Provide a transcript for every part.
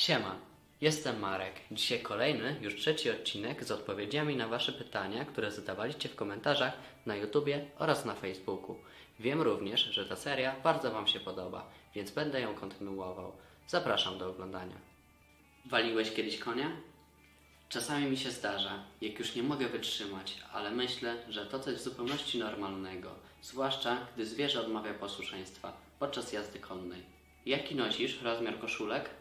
Siema, jestem Marek. Dzisiaj kolejny, już trzeci odcinek z odpowiedziami na Wasze pytania, które zadawaliście w komentarzach na YouTubie oraz na Facebooku. Wiem również, że ta seria bardzo Wam się podoba, więc będę ją kontynuował. Zapraszam do oglądania. Waliłeś kiedyś konia? Czasami mi się zdarza, jak już nie mogę wytrzymać, ale myślę, że to coś w zupełności normalnego, zwłaszcza gdy zwierzę odmawia posłuszeństwa podczas jazdy konnej. Jaki nosisz rozmiar koszulek?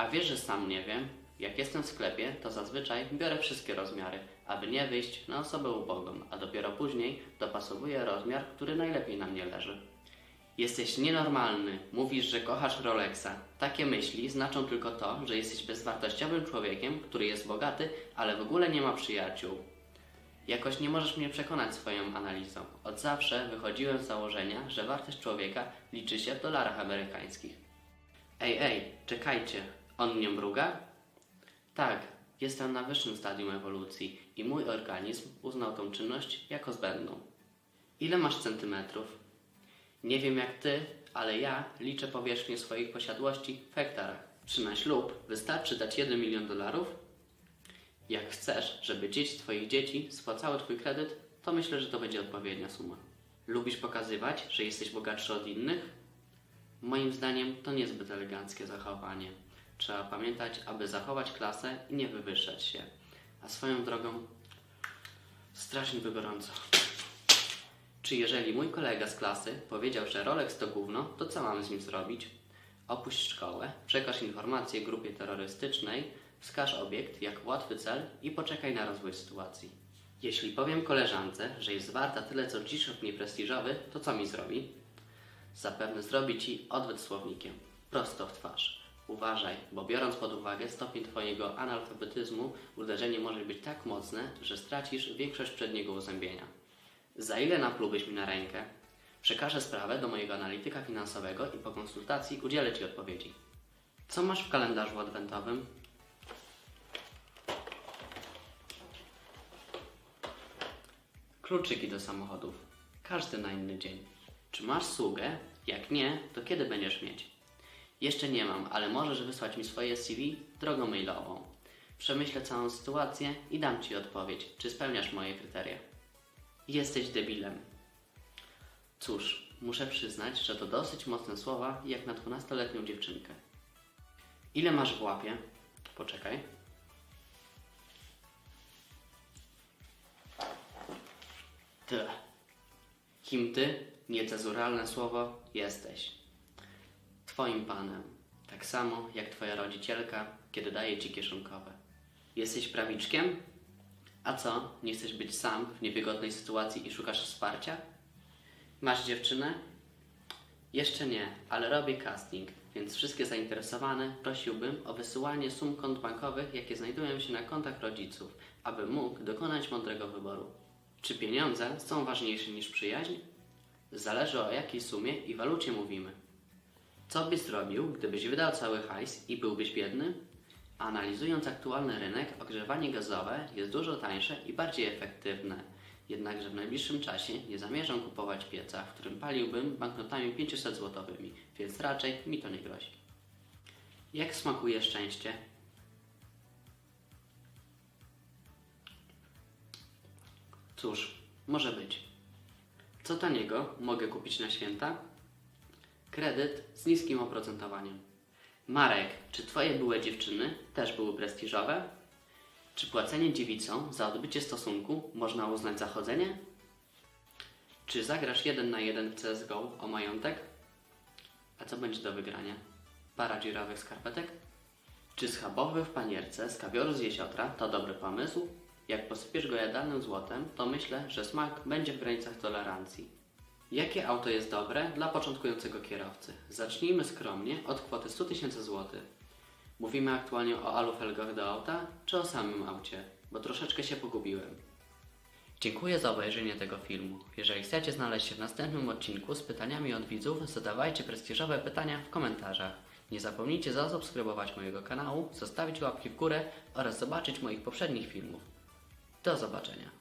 A wiesz, że sam nie wiem? Jak jestem w sklepie, to zazwyczaj biorę wszystkie rozmiary, aby nie wyjść na osobę ubogą, a dopiero później dopasowuję rozmiar, który najlepiej na mnie leży. Jesteś nienormalny, mówisz, że kochasz Rolexa. Takie myśli znaczą tylko to, że jesteś bezwartościowym człowiekiem, który jest bogaty, ale w ogóle nie ma przyjaciół. Jakoś nie możesz mnie przekonać swoją analizą. Od zawsze wychodziłem z założenia, że wartość człowieka liczy się w dolarach amerykańskich. Ej, ej, czekajcie, on nie mruga? Tak, jestem na wyższym stadium ewolucji i mój organizm uznał tą czynność jako zbędną. Ile masz centymetrów? Nie wiem jak ty, ale ja liczę powierzchnię swoich posiadłości w hektarach. Czy na ślub wystarczy dać 1 milion dolarów? Jak chcesz, żeby dzieci twoich dzieci spłacały twój kredyt, to myślę, że to będzie odpowiednia suma. Lubisz pokazywać, że jesteś bogatszy od innych? Moim zdaniem to niezbyt eleganckie zachowanie. Trzeba pamiętać, aby zachować klasę i nie wywyższać się. A swoją drogą, strasznie by gorąco. Czy jeżeli mój kolega z klasy powiedział, że Rolex to gówno, to co mamy z nim zrobić? Opuść szkołę, przekaż informację grupie terrorystycznej, wskaż obiekt jako łatwy cel i poczekaj na rozwój sytuacji. Jeśli powiem koleżance, że jest warta tyle co dziszek nieprestiżowy, to co mi zrobi? Zapewne zrobi ci odwet słownikiem, prosto w twarz. Uważaj, bo biorąc pod uwagę stopień Twojego analfabetyzmu, uderzenie może być tak mocne, że stracisz większość przedniego uzębienia. Za ile naplułbyś mi na rękę? Przekażę sprawę do mojego analityka finansowego i po konsultacji udzielę Ci odpowiedzi. Co masz w kalendarzu adwentowym? Kluczyki do samochodów. Każdy na inny dzień. Czy masz sługę? Jak nie, to kiedy będziesz mieć? Jeszcze nie mam, ale możesz wysłać mi swoje CV drogą mailową. Przemyślę całą sytuację i dam Ci odpowiedź, czy spełniasz moje kryteria. Jesteś debilem. Cóż, muszę przyznać, że to dosyć mocne słowa jak na dwunastoletnią dziewczynkę. Ile masz w łapie? Poczekaj. Tyle. Kim ty, niecezuralne słowo, jesteś? Twoim panem. Tak samo jak twoja rodzicielka, kiedy daje ci kieszonkowe. Jesteś prawiczkiem? A co, nie chcesz być sam w niewygodnej sytuacji i szukasz wsparcia? Masz dziewczynę? Jeszcze nie, ale robię casting, więc wszystkie zainteresowane prosiłbym o wysyłanie sum kont bankowych, jakie znajdują się na kontach rodziców, aby mógł dokonać mądrego wyboru. Czy pieniądze są ważniejsze niż przyjaźń? Zależy o jakiej sumie i walucie mówimy. Co byś zrobił, gdybyś wydał cały hajs i byłbyś biedny? Analizując aktualny rynek, ogrzewanie gazowe jest dużo tańsze i bardziej efektywne. Jednakże w najbliższym czasie nie zamierzam kupować pieca, w którym paliłbym banknotami 500 złotowymi, więc raczej mi to nie grozi. Jak smakuje szczęście? Cóż, może być. Co taniego mogę kupić na święta? Kredyt z niskim oprocentowaniem. Marek, czy twoje były dziewczyny też były prestiżowe? Czy płacenie dziewicom za odbycie stosunku można uznać za chodzenie? Czy zagrasz jeden na jeden w CSGO o majątek? A co będzie do wygrania? Para dziurawych skarpetek? Czy schabowy w panierce z kawioru z jesiotra to dobry pomysł? Jak posypiesz go jadalnym złotem, to myślę, że smak będzie w granicach tolerancji. Jakie auto jest dobre dla początkującego kierowcy? Zacznijmy skromnie od kwoty 100 tysięcy złotych. Mówimy aktualnie o alufelgach do auta, czy o samym aucie? Bo troszeczkę się pogubiłem. Dziękuję za obejrzenie tego filmu. Jeżeli chcecie znaleźć się w następnym odcinku z pytaniami od widzów, zadawajcie prestiżowe pytania w komentarzach. Nie zapomnijcie zasubskrybować mojego kanału, zostawić łapki w górę oraz zobaczyć moich poprzednich filmów. Do zobaczenia.